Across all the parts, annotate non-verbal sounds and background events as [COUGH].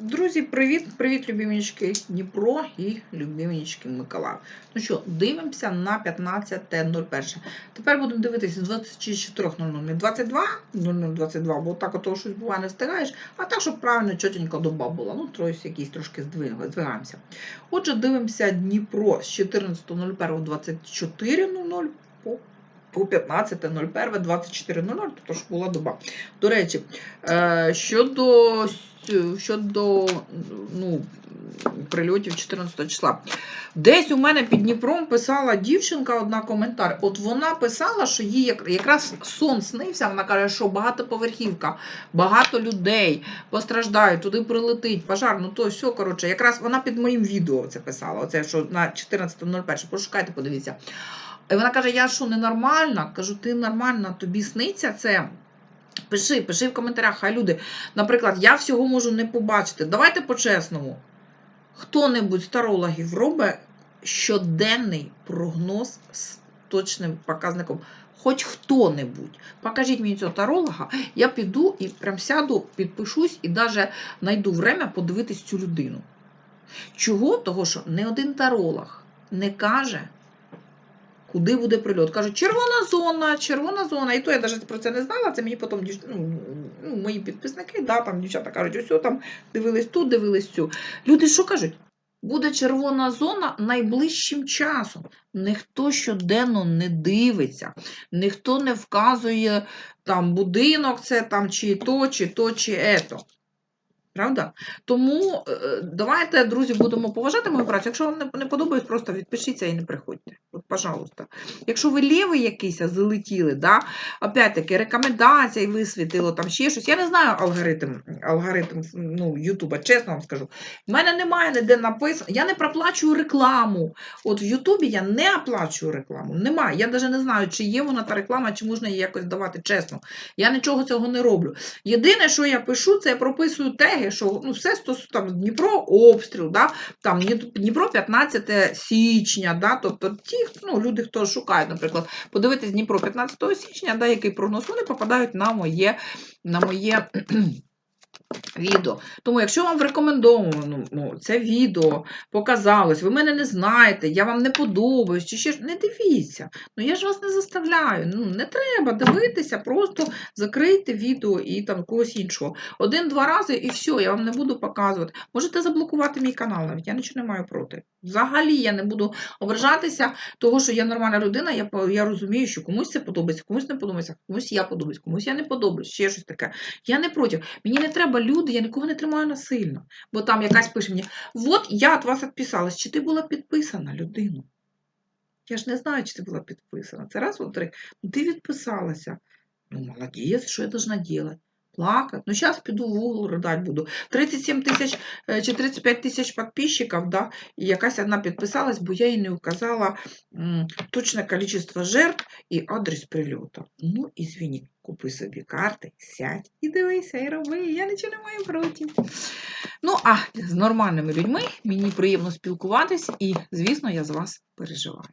Друзі, привіт! Привіт, любимічки Дніпро і любимічки Миколаїв. Ну що, дивимося на 15.01. Тепер будемо дивитися з 24.00, не 22.00, 22, бо так ото щось буває не встигаєш, а так, щоб правильно чотенька доба була. Ну, трохи якісь трошки здвигаємося. Отже, дивимося Дніпро з 14.01 24.00 по по 15.01, 24.00, тобто ж була доба. До речі, е, щодо, щодо ну, прильотів 14 числа. Десь у мене під Дніпром писала дівчинка одна коментар. От вона писала, що їй якраз сон снився. Вона каже, що багатоповерхівка, багато людей постраждають, туди прилетить пожар. Ну то все, коротше, якраз вона під моїм відео це писала. Оце що на 14.01. Пошукайте, подивіться. І вона каже: Я що ненормальна? Кажу, ти нормальна, тобі сниться це. Пиши, пиши в коментарях, хай люди. Наприклад, я всього можу не побачити. Давайте по-чесному. Хто-небудь з тарологів робить щоденний прогноз з точним показником. Хоч хто-небудь. Покажіть мені цього таролога, я піду і прям сяду, підпишусь і навіть знайду время подивитись цю людину. Чого? Того, що не один таролог не каже, куди буде прильот. Кажуть, червона зона, червона зона. І то я навіть про це не знала. Це мені потім ну, ну, мої підписники, да, там дівчата кажуть, ось там дивились тут, дивились цю. Люди що кажуть? Буде червона зона найближчим часом. Ніхто щоденно не дивиться, ніхто не вказує там будинок, це там чи то, чи то, чи ето. Правда? Тому е, давайте, друзі, будемо поважати мою працю. Якщо вам не, подобається, просто відпишіться і не приходьте. От, пожалуйста. Якщо ви лівий якийсь, залетіли, да, опять-таки, рекомендації висвітило, там ще щось. Я не знаю алгоритм, алгоритм ну, Ютуба, чесно вам скажу. В мене немає ніде написано. Я не проплачую рекламу. От в Ютубі я не оплачую рекламу. Немає. Я навіть не знаю, чи є вона та реклама, чи можна її якось давати чесно. Я нічого цього не роблю. Єдине, що я пишу, це я прописую теги, що ну, все там, Дніпро обстріл, да, там Дніпро 15 січня, да, тобто ті, ну, люди, хто шукають, наприклад, подивитись Дніпро 15 січня, да, який прогноз, вони попадають на моє, на моє відео. Тому, якщо вам рекомендовано ну, це відео показалось, ви мене не знаєте, я вам не подобаюсь, чи ще ж не дивіться. Ну я ж вас не заставляю. Ну не треба дивитися, просто закрийте відео і там когось іншого. Один-два рази і все, я вам не буду показувати. Можете заблокувати мій канал навіть, я нічого не маю проти. Взагалі я не буду ображатися, того, що я нормальна людина, я, я розумію, що комусь це подобається, комусь не подобається, комусь я подобаюсь, комусь я не подобаюсь, ще щось таке. Я не проти. Мені не треба люди, я нікого не тримаю насильно. Бо там якась пише мені: от я від вас відписалась, чи ти була підписана людину? Я ж не знаю, чи ти була підписана. Це раз, три. Ну, ти відписалася. Ну, молодець, що я должна делать? Плакать. Ну, зараз піду в угол ридати буду. 37 тисяч е, чи 35 тисяч підписчиків, да, і якась одна підписалась, бо я їй не указала м, точне количество жертв і адрес прильоту. Ну, извини, купи собі карти, сядь і дивися, і роби. Я нічого не маю проти. Ну, а з нормальними людьми мені приємно спілкуватись, і, звісно, я за вас переживаю.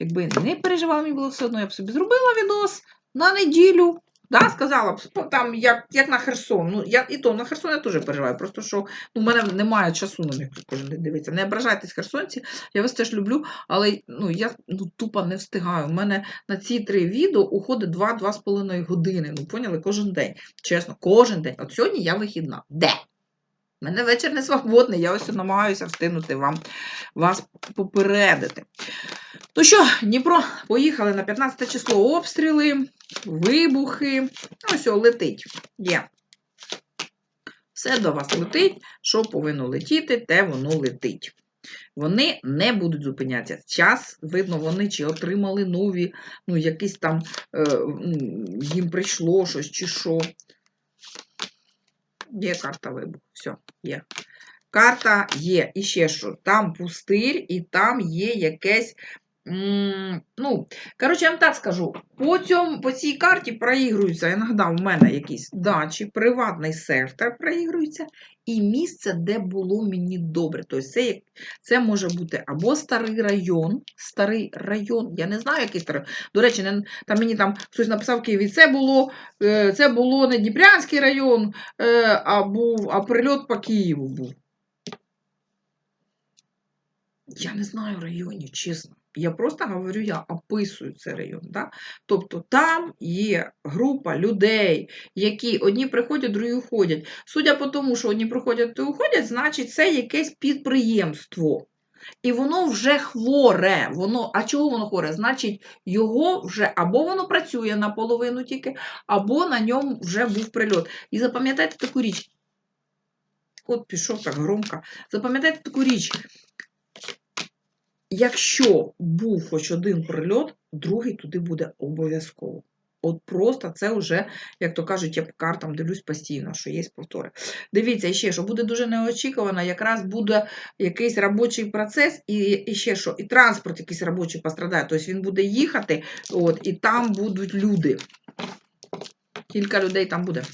Якби не переживала, мені було все одно, я б собі зробила відос на неділю. Да, сказала б, ну, там, як, як на Херсон. Ну, я, і то на Херсон я теж переживаю. Просто що ну, в мене немає часу на них кожен день дивитися. Не ображайтесь, херсонці, я вас теж люблю, але ну, я ну, тупо не встигаю. У мене на ці три відео уходить 2-2,5 години. Ну, поняли, кожен день. Чесно, кожен день. От сьогодні я вихідна. Де? У мене вечір не свободний, я ось намагаюся встигнути вам вас попередити. Ну що, Дніпро, поїхали на 15 число обстріли, вибухи. Ось о, летить. Є. Все до вас летить, що повинно летіти, те воно летить. Вони не будуть зупинятися. Час, видно, вони чи отримали нові, ну, якісь там е, їм прийшло щось, чи що. Є карта вибуху. Все, є. Карта є. І ще що? Там пустир, і там є якесь ну, коротше, я вам так скажу, по, цьому, по цій карті проігруються, іноді в мене якісь дачі, приватний сектор проігрується, і місце, де було мені добре. Тобто це, це може бути або старий район, старий район, я не знаю, який старий. До речі, не, там мені там хтось написав в Києві, це було, е, це було не Дніпрянський район, е, а, був, а прильот по Києву був. Я не знаю районів, чесно. Я просто говорю, я описую цей район. Да? Тобто там є група людей, які одні приходять, другі уходять. Судя по тому, що одні приходять і уходять, значить це якесь підприємство. І воно вже хворе. Воно, а чого воно хворе? Значить, його вже або воно працює наполовину тільки, або на ньому вже був прильот. І запам'ятайте таку річ. От пішов так громко. Запам'ятайте таку річ. Якщо був хоч один прильот, другий туди буде обов'язково. От просто це вже, як то кажуть, я по картам дивлюсь постійно, що є повтори. Дивіться, ще що буде дуже неочікувано, якраз буде якийсь робочий процес, і, і ще що, і транспорт якийсь робочий пострадає. Тобто він буде їхати, от, і там будуть люди. Кілька людей там буде.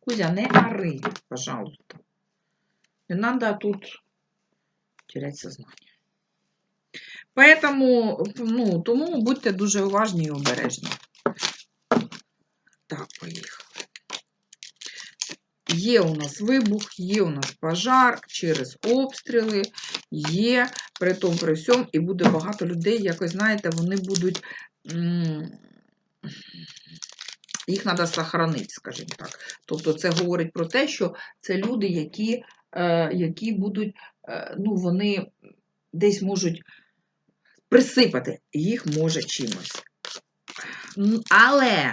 Кузя, не ори, пожалуйста. Не треба тут терять сознання. Поэтому, ну, тому будьте дуже уважні і обережні. Так, поїхали. Є у нас вибух, є у нас пожар через обстріли, є при тому при всьому, і буде багато людей, якось, знаєте, вони будуть. Їх треба сохранити, скажімо так. Тобто це говорить про те, що це люди, які, е, які будуть, е, ну, вони десь можуть присипати їх може чимось. Але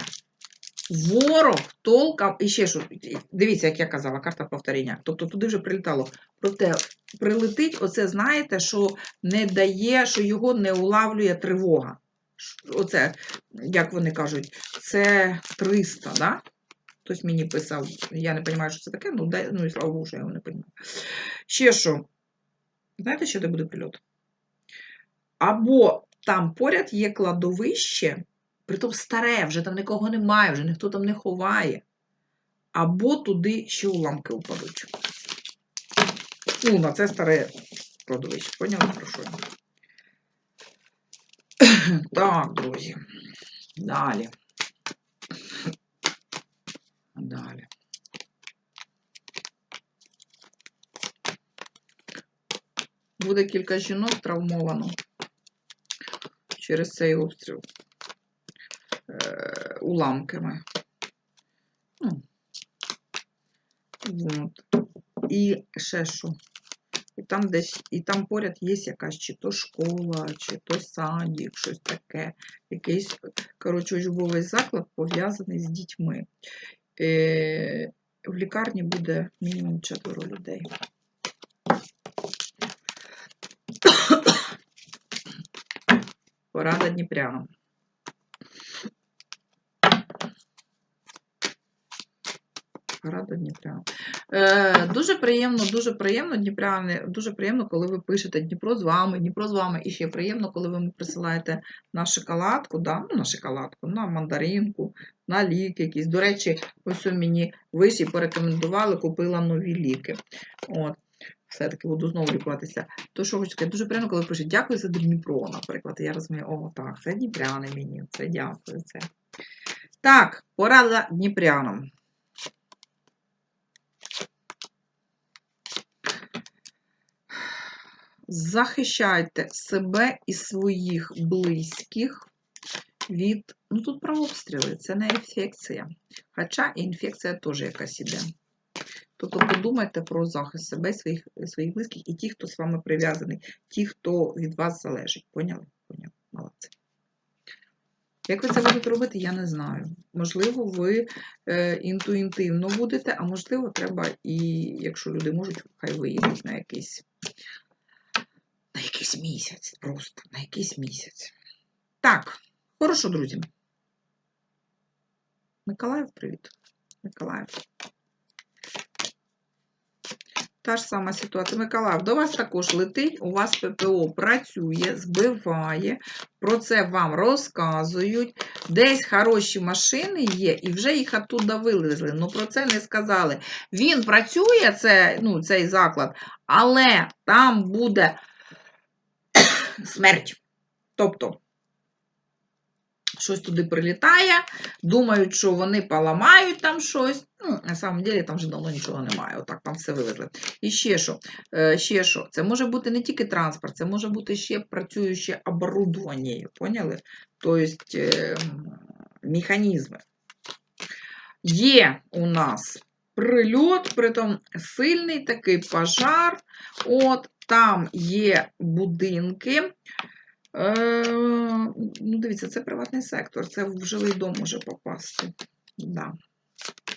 ворог толком, і ще що, дивіться, як я казала, карта повторення. Тобто туди вже прилітало. Проте прилетить, оце знаєте, що не дає, що його не улавлює тривога. Оце, як вони кажуть, це 300, да? Хтось мені писав, я не розумію, що це таке, ну, дай, ну і слава Богу, що я його не розумію. Ще що? Знаєте, що де буде прильот? Або там поряд є кладовище, притом старе, вже там нікого немає, вже ніхто там не ховає. Або туди ще уламки упадуть. Ну, на це старе кладовище. Поняли, про? [COUGHS] Так, друзі. Далі. Далі. Буде кілька жінок травмовано через цей обстріл е, уламками. Ну, от. І ще що. І там десь, і там поряд є якась чи то школа, чи то садик, щось таке. Якийсь, коротше, учбовий заклад пов'язаний з дітьми. Е, в лікарні буде мінімум четверо людей. Порада Дніпрянам. Порада Дніпрянам. Е, дуже приємно, дуже приємно, Дніпряни, дуже приємно, коли ви пишете Дніпро з вами, Дніпро з вами. І ще приємно, коли ви присилаєте на шоколадку, да? ну, на шоколадку, на мандаринку, на ліки якісь. До речі, ось у мені виші порекомендували, купила нові ліки. От. Все-таки буду знову лікуватися. То, що хочу сказати, дуже приємно, коли пишуть дякую за Дніпро, наприклад. Я розумію, о, так, це Дніпряни мені, це дякую. це. Так, порада Дніпрянам. Захищайте себе і своїх близьких від. Ну, тут про обстріли, це не інфекція. Хоча інфекція теж якась іде. Тобто подумайте про захист себе, своїх, своїх близьких і ті, хто з вами прив'язаний, ті, хто від вас залежить. Поняли? Поняли? Молодці. Як ви це будете робити, я не знаю. Можливо, ви е, інтуїтивно будете, а можливо, треба і, якщо люди можуть, хай виїдуть на якийсь, на якийсь місяць. Просто на якийсь місяць. Так, хорошо, друзі. Миколаїв, привіт. Миколаїв. Та ж сама ситуація. Миколаїв, до вас також летить, у вас ППО працює, збиває, про це вам розказують. Десь хороші машини є, і вже їх оттуда вивезли. Ну про це не сказали. Він працює, це, ну, цей заклад, але там буде [COUGHS] смерть. Тобто, щось туди прилітає, думають, що вони поламають там щось. Ну, на самом деле там вже давно нічого немає. Отак там все вивезли. І ще що? Е, ще що? Це може бути не тільки транспорт, це може бути ще працююче оборудовання. Поняли? Тобто е, механізми. Є у нас прильот, притом сильний такий пожар. От там є будинки. Е, ну, дивіться, це приватний сектор, це в жилий дом може попасти. Да.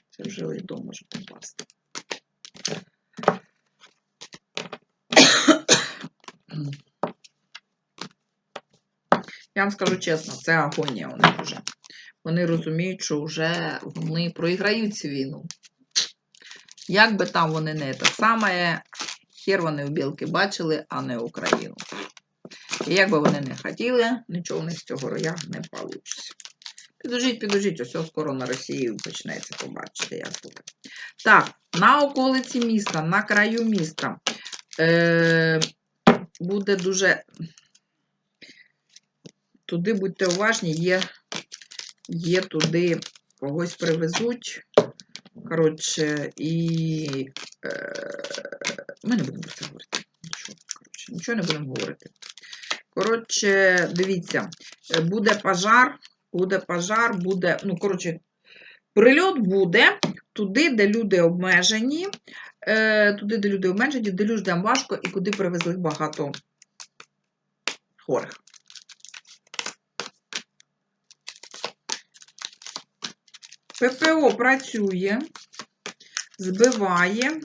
Це в жилий дом може попасти. Я вам скажу чесно, це агонія у них вже. Вони розуміють, що вже вони проіграють цю війну. Як би там вони не те саме, хер вони в білки бачили, а не Україну. Як би вони не хотіли, нічого в них з цього роя не вийде. Підожіть, підожіть, ось скоро на Росії почнеться, побачите, як буде. Так, на околиці міста, на краю міста е, буде дуже. Туди будьте уважні, є, є туди когось привезуть. Коротше, і е, ми не будемо про це говорити. Нічого, коротше, нічого не будемо говорити. Коротше, дивіться, е, буде пожар, буде пожар, буде, ну, коротше, прильот буде туди, де люди обмежені, е, туди, де люди обмежені, де людям важко і куди привезли багато хворих. ППО працює, збиває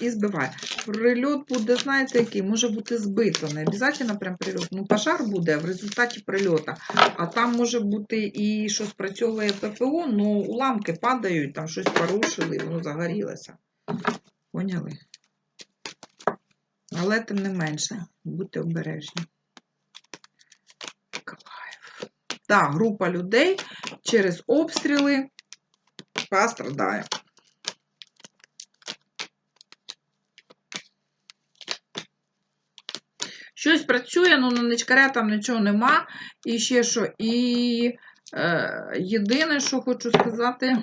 і збиває. Прильот буде, знаєте, який? Може бути збито. Не обов'язково прям прильот. Ну, пожар буде в результаті прильота. А там може бути і що спрацьовує ППО, ну уламки падають, там щось порушили, воно загорілося. Поняли? Але тим не менше, будьте обережні. Так, група людей через обстріли пострадає. Щось працює, ну на ничкаря там нічого нема. І ще що. І е, єдине, що хочу сказати.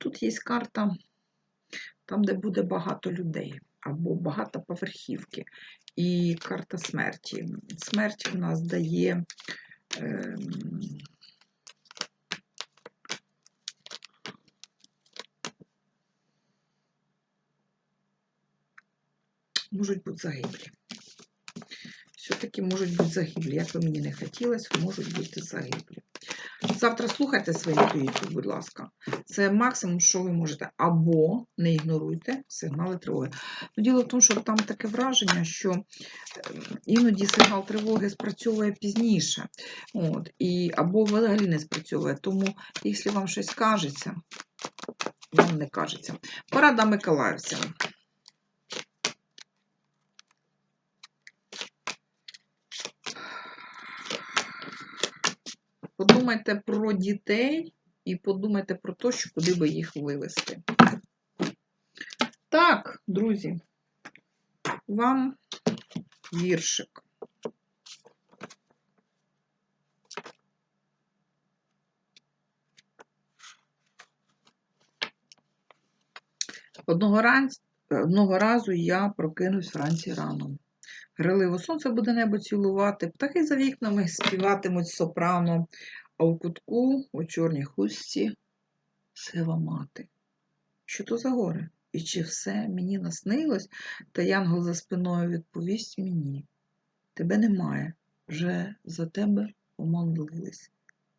Тут є карта, там, де буде багато людей, або багатоповерхівки. І карта смерті. Смерть в нас дає. ем, можуть бути загиблі. Все-таки можуть бути загиблі. Як би мені не хотілося, можуть бути загиблі. Завтра слухайте свою інтуїцію, будь ласка. Це максимум, що ви можете. Або не ігноруйте сигнали тривоги. Ну, Діло в тому, що там таке враження, що ем, іноді сигнал тривоги спрацьовує пізніше. От, і, або взагалі не спрацьовує. Тому, якщо вам щось кажеться, вам не кажеться. Порада миколаївцям. Подумайте про дітей і подумайте про те, що куди би їх вивезти. Так, друзі, вам віршик. Одного, ран... Одного разу я прокинусь вранці рано. Гриливо сонце буде небо цілувати, птахи за вікнами співатимуть сопрано, а у кутку у чорній хустці сива мати. Що то за горе? І чи все мені наснилось, та янгол за спиною відповість мені. Тебе немає, вже за тебе помолились.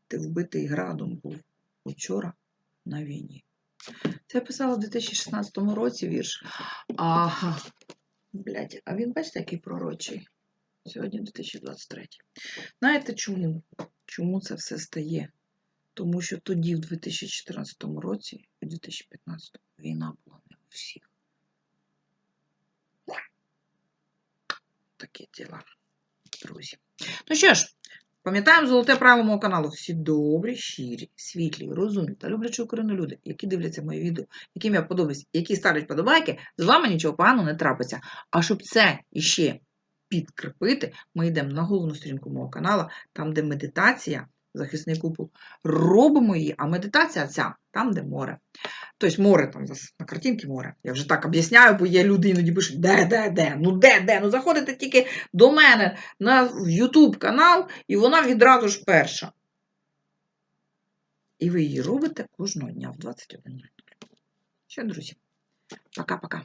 Ти вбитий градом був учора на війні. Це я писала в 2016 році вірш. Ага. Блядь, а він бачите, який пророчий? Сьогодні 2023. Знаєте чому? Чому це все стає? Тому що тоді, в 2014 році у 2015 війна була не у всіх. Такі діла, друзі. Ну що ж, пам'ятаємо золоте правило мого каналу. Всі добрі, щирі, світлі, розумні та люблячі Україну люди, які дивляться мої відео, яким я подобаюсь, які ставлять подобайки, з вами нічого поганого не трапиться. А щоб це іще підкріпити, ми йдемо на головну сторінку мого каналу, там, де медитація, захисний купол. Робимо її, а медитація ця там, де море. Тобто море там на картинці море. Я вже так об'ясняю, бо є люди іноді пишуть, де, де, де, ну де, де? Ну заходите тільки до мене на YouTube канал, і вона відразу ж перша. І ви її робите кожного дня в 21.00. Все, друзі. Пока-пока.